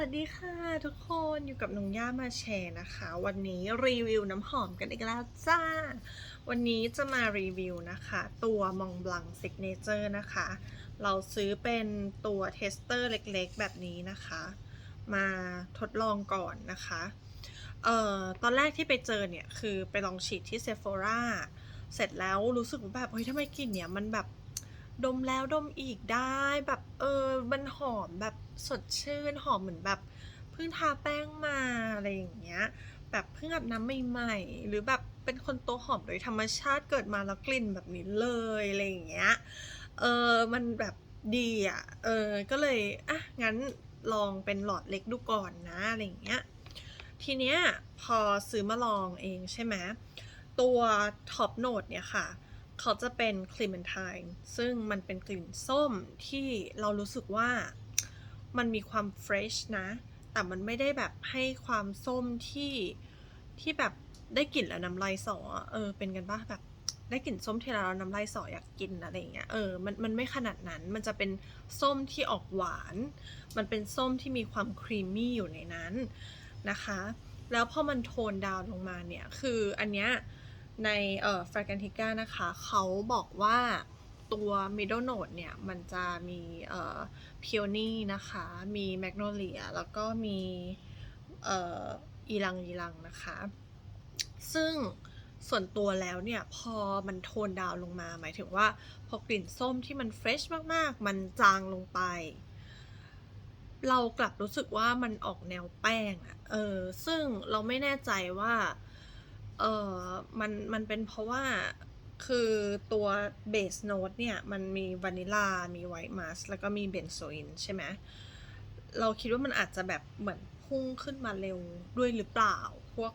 วัสดีค่ะทุกคนอยู่กับนุงย่ามาแชร์นะคะ วันนี้รีวิวน้ำหอมกันอีกแล้วจ้า วันนี้จะมารีวิวนะคะ ตัวมองบลังซิกเนเจอร์นะคะ เราซื้อเป็นตัวเทสเตอร์เล็กๆ แบบนี้นะคะ มาทดลองก่อนนะคะเอ่อตอนแรกที่ไปเจอเนี่ย คือไปลองฉีดที่เซฟ h o ราเสร็จแล้วรู้สึกว่าแบบเฮ้ยทำไมกลิ่นเนี่ยมันแบบ ดมแล้วดมอีกได้แบบเออมันหอมแบบสดชื่นหอมเหมือนแบบเพิ่งทาแป้งมาอะไรอย่างเงี้ย แบบเพิ่งอาบน้ำใหม่ๆหรือแบบเป็นคนตัวหอมโดยธรรมชาติเกิดมาแล้วกลิ่นแบบนี้เลยอะไรอย่างเงี้ยเออมันแบบดีอะเออก็เลยอะงั้นลองเป็นหลอดเล็กดูก่อนนะอะไรอย่างเงี้ยทีเนี้ยพอซื้อมาลองเองใช่ไหมตัวท็อปโน e เนี่ยค่ะ เขาจะเป็นคลีเมนไทน์ซึ่งมันเป็นกลิ่นส้มที่เรารู้สึกว่ามันมีความเฟรชนะ แต่มันไม่ได้แบบให้ความส้มที่ที่แบบได้กลิ่นแล้วน้ำลายสอ เออ เป็นกันปะแบบได้กลิ่นส้มที่เราน้ำลายสออยากกินอะไรอย่างเงี้ย เออ มันมันไม่ขนาดนั้น มันจะเป็นส้มที่ออกหวาน มันเป็นส้มที่มีความครีมมี่อยู่ในนั้นนะคะ แล้วพอมันโทนดาวน์ลงมาเนี่ย คืออันเนี้ย ในเอ่อฟราก a นติก้านะคะ เขาบอกว่าตัว middle note เนี่ย มันจะมีเอ่อ peony นะคะ มี magnolia แล้วก็มีเอ่ออีลังอีลังนะคะ ซึ่งส่วนตัวแล้วเนี่ย พอมันโทนดาวลงมา หมายถึงว่า พอกลิ่นส้มที่มันเฟรชมากๆ มันจางลงไป เรากลับรู้สึกว่ามันออกแนวแป้งอะเออ ซึ่งเราไม่แน่ใจว่า เออมันมันเป็นเพราะว่าคือตัวเบสโน e เนี่ย มันมีวานิลา มีไวท์มัสแล้วก็มีเบนโซอินใช่ไหมเราคิดว่ามันอาจจะแบบเหมือนพุ่งขึ้นมาเร็วด้วยหรือเปล่า พวก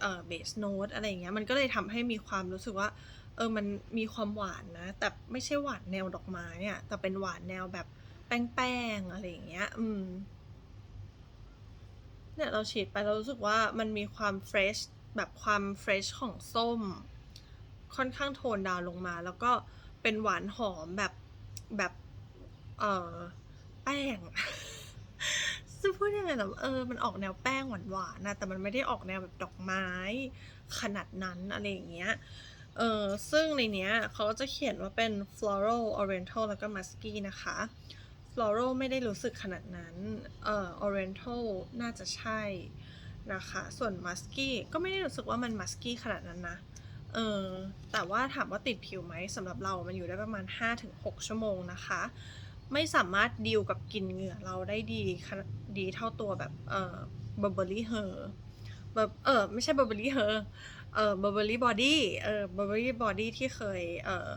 เอ่อเบสโน e อะไรอย่างเงี้ยมันก็เลยทำให้มีความรู้สึกว่าเออมันมีความหวานนะ แต่ไม่ใช่หวานแนวดอกไม้อะแต่เป็นหวานแนวแบบแป้งๆอะไรอย่างเงี้ย อืมเนี่ยเราฉีดไปเรารู้สึกว่ามันมีความเฟรช แบบความเฟรชของส้ม ค่อนข้างโทนดาวลงมา แล้วก็เป็นหวานหอมแบบแบบเออแป้งจะพูดยังไงล่ะเออ มันออกแนวแป้งหวานๆนะ แต่มันไม่ได้ออกแนวแบบดอกไม้ขนาดนั้นอะไรอย่างเงี้ย เออซึ่งในเนี้ยเขาก็จะเขียนว่าเป็น floral oriental แล้วก็ musky นะคะ floral ไม่ได้รู้สึกขนาดนั้น เออ oriental น่าจะใช่ นะคะ ส่วน musky ก็ไม่ได้รู้สึกว่ามัน musky ขนาดนั้นนะ เออแต่ว่าถามว่าติดผิวไหมสำหรับเรา มันอยู่ได้ประมาณ 5-6 ชั่วโมงนะคะ ไม่สามารถดีลกับกลิ่นเหงื่อเราได้ดีดีเท่าตัวแบบเอ่อ Burberry Her แบบเออไม่ใช่ Burberry Her เอ่อ Burberry Body เออ Burberry Body ที่เคยเออ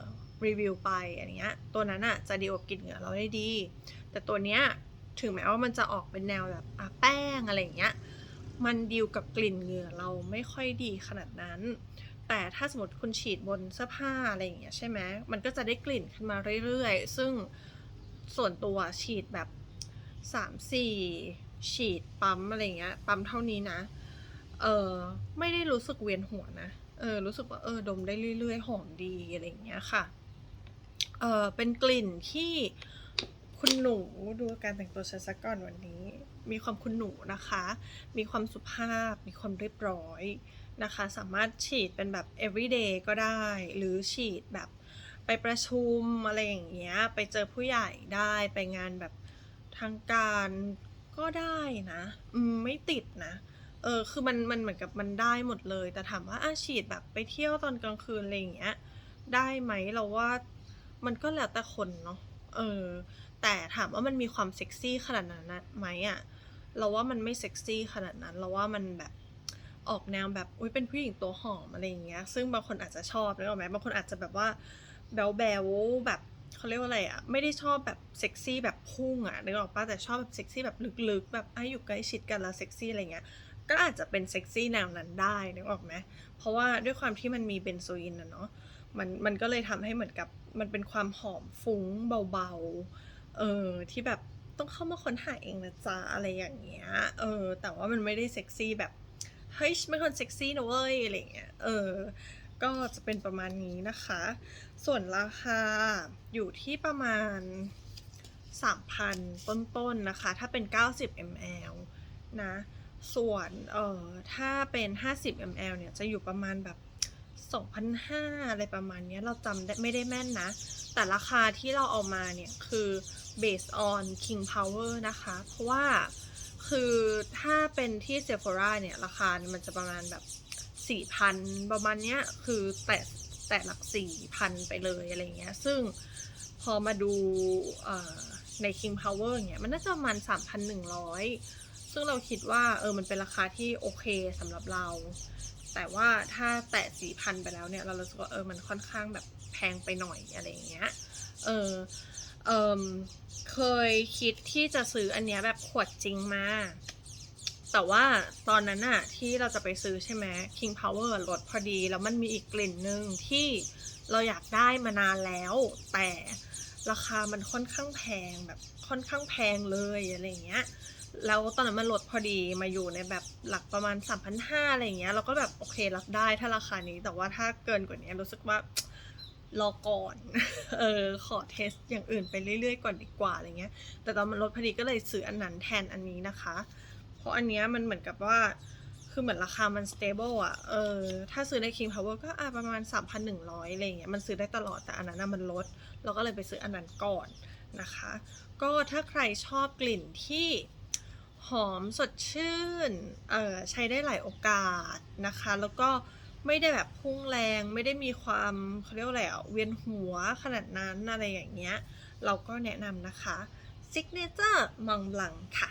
รีวิวไปอันเนี้ยตัวนั้นอะจะดีลกับกลิ่นเหงื่อเราได้ดี แต่ตัวเนี้ยถึงแม้ว่ามันจะออกเป็นแนวแบบแป้งอะไรอย่างเงี้ย มันดีลกับกลิ่นเหงื่อเราไม่ค่อยดีขนาดนั้น แต่ถ้าสมมติคุณฉีดบนเสื้อผ้าอะไรอย่างเงี้ยใช่ไหมมันก็จะได้กลิ่นขึ้นมาเรื่อยๆ ซึ่งส่วนตัวฉีดแบบสามสี่ฉีดปั๊มอะไรเงี้ยปั๊มเท่านี้นะ เออไม่ได้รู้สึกเวียนหัวนะ เออรู้สึกว่าเออดมได้เรื่อยๆ หอมดีอะไรเงี้ยค่ะ เออเป็นกลิ่นที่ คุณหนูดูการแต่งตัวฉันสักก่อนวันนี้ มีความคุณหนูนะคะ มีความสุภาพ มีความเรียบร้อยนะคะ สามารถฉีดเป็นแบบ everyday ก็ได้ หรือฉีดแบบไปประชุมอะไรอย่างเงี้ย ไปเจอผู้ใหญ่ได้ไปงานแบบทางการก็ได้นะไม่ติดนะ เออคือมันมันเหมือนกับมันได้หมดเลย แต่ถามว่าอาฉีดแบบไปเที่ยวตอนกลางคืนอะไรอย่างเงี้ยได้ไหมเราว่ามันก็แล้วแต่คนเนาะเออ แต่ถามว่ามันมีความเซ็กซี่ขนาดนั้นไหมอะเราว่ามันไม่เซ็กซี่ขนาดนั้น เราว่ามันแบบออกแนวแบบอุ้ยเป็นผู้หญิงตัวหอมอะไรอย่างเงี้ย ซึ่งบางคนอาจจะชอบนึกออกไหมบางคนอาจจะแบบว่าแบลแบลแบบเขาเรียกว่าอะไรอะไม่ได้ชอบแบบเซ็กซี่แบบพุ่งอะนึกออกปะแต่ชอบแบบเซ็กซี่แบบลึกๆ แบบไอ้อยู่ใกล้ชิดกันแล้วเซ็กซี่อะไรเงี้ย ก็อาจจะเป็นเซ็กซี่แนวนั้นได้นึกออกไหมเพราะว่าด้วยความที่มันมีเบนโซอินนะเนาะมันมันก็เลยทำให้เหมือนกับมันเป็นความหอมฟุ้งเบาๆ เออที่แบบต้องเข้ามาค้นหาเองนะจ๊ะอะไรอย่างเงี้ย เออ แต่ว่ามันไม่ได้เซ็กซี่แบบเฮ้ยฉันเป็นคนเซ็กซี่นะเว้ยอะไรเงี้ย เออ ก็จะเป็นประมาณนี้นะคะ ส่วนราคาอยู่ที่ประมาณ 3,000 ต้นๆนะคะ ถ้าเป็น 90 ml นะ ส่วน เอ่อ ถ้าเป็น 50 ml เนี่ย จะอยู่ประมาณแบบ2,500 อะไรประมาณเนี้ยเราจำได้ไม่ได้แม่นนะ แต่ราคาที่เราเอามาเนี่ย คือ based on King Power นะคะ เพราะว่าคือถ้าเป็นที่ Sephora เนี่ย ราคามันจะประมาณแบบ 4,000 ประมาณเนี้ย คือแต่แต่หลัก 4,000 ไปเลยอะไรเงี้ย ซึ่งพอมาดูใน King Power เนี่ยมันน่าจะประมาณ 3,100 ซึ่งเราคิดว่าเออมันเป็นราคาที่โอเคสำหรับเรา แต่ว่าถ้าแตะสี่พันไปแล้วเนี่ย เรารู้สึกว่าเออมันค่อนข้างแบบแพงไปหน่อยอะไรอย่างเงี้ย เออ เอมเคยคิดที่จะซื้ออันเนี้ยแบบขวดจริงมา แต่ว่าตอนนั้นอะที่เราจะไปซื้อใช่ไหม King Power ลดพอดี แล้วมันมีอีกกลิ่นหนึ่งที่เราอยากได้มานานแล้ว แต่ราคามันค่อนข้างแพงแบบค่อนข้างแพงเลยอะไรอย่างเงี้ยแล้วตอนนั้นมันลดพอดีมาอยู่ในแบบหลักประมาณ3,500อะไรอย่างเงี้ยเราก็แบบโอเครับได้ถ้าราคานี้ แต่ว่าถ้าเกินกว่านี้รู้สึกว่า รอก่อน เออ ขอเทสอย่างอื่นไปเรื่อยๆก่อนดีกว่าอะไรเงี้ย แต่ตอนมันลดพอดีก็เลยซื้ออันนั้นแทนอันนี้นะคะ เพราะอันเนี้ยมันเหมือนกับว่า คือเหมือนราคามัน stable อะ เออ ถ้าซื้อใน King Power ก็อะประมาณ 3,100อะไรอย่างเงี้ย มันซื้อได้ตลอด แต่อันนั้นน่ะมันลด เราก็เลยไปซื้ออันนั้นก่อนนะคะ ก็ถ้าใครชอบกลิ่นที่หอมสดชื่น เออใช้ได้หลายโอกาสนะคะ แล้วก็ ไม่ได้แบบพุ่งแรง ไม่ได้มีความเขาเรียกว่าอะไรอะเวียนหัวขนาดนั้นอะไรอย่างเงี้ย เราก็แนะนำนะคะซิกเนเจอร์มองบลังค่ะ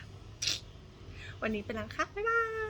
วันนี้ไปแล้วค่ะ บ๊ายบาย